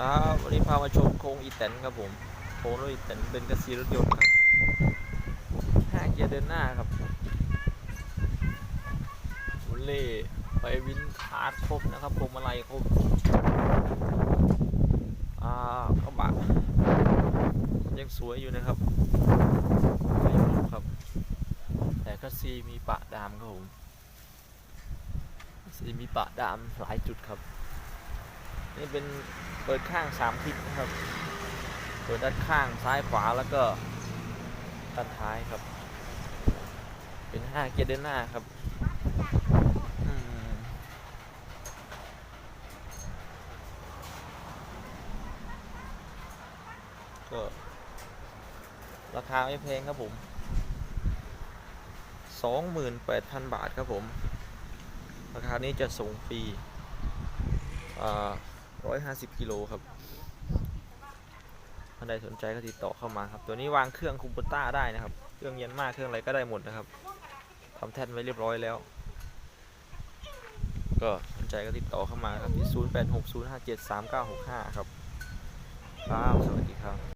ครับวันนี้พามาชมโครงอีแตนครับผมโครงรถอีแตนเป็นกระสีรถยนต์ครับห้าเกียร์เดินหน้าครับบุลเล่ไปวินทาร์ดครบนะครับพวงมาลัยครบอ่ากระบะยังสวยอยู่นะครับไม่รู้ครับ แต่กระซีมีปะดามครับผมกระซีมีปะดามหลายจุดครับ นี่เป็นเปิดข้างสามทิศนะครับ เปิดด้านข้างซ้ายขวาแล้วก็ด้านท้ายครับ เป็นห้าเกียร์เดินหน้าครับก็ราคาไม่แพงครับผมสองหมื่นแปดพันบาทครับผม ราคานี้จะส่งฟรีอ่า ร้อยห้าสิบกิโลครับท่านใดสนใจก็ติดต่อเข้ามาครับ ตัวนี้วางเครื่องคุมโบต้าได้นะครับ เครื่องเย็นมากเครื่องอะไรก็ได้หมดนะครับทำแท่นไว้เรียบร้อยแล้ว ก็สนใจก็ติดต่อเข้ามาครับที่ 0860573965 ครับครับสวัสดีครับ